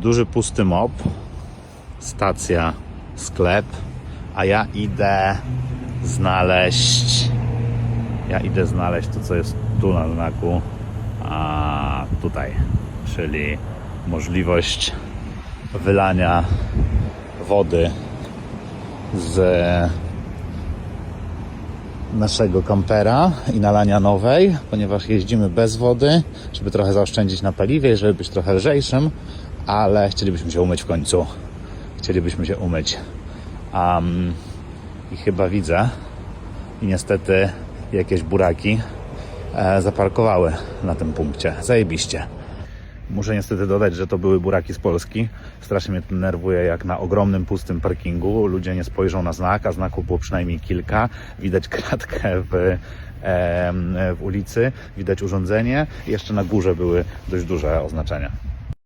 duży pusty mop, stacja, sklep, a ja idę znaleźć. Ja idę znaleźć to, co jest tu na znaku, a tutaj, czyli możliwość wylania wody z naszego kampera i nalania nowej, ponieważ jeździmy bez wody, żeby trochę zaoszczędzić na paliwie, żeby być trochę lżejszym, ale chcielibyśmy się umyć w końcu. Chcielibyśmy się umyć. Um, I chyba widzę, i niestety jakieś buraki e, zaparkowały na tym punkcie. Zajebiście. Muszę niestety dodać, że to były buraki z Polski. Strasznie mnie to nerwuje, jak na ogromnym, pustym parkingu ludzie nie spojrzą na znak, a znaków było przynajmniej kilka. Widać kratkę w, em, w ulicy, widać urządzenie. Jeszcze na górze były dość duże oznaczenia.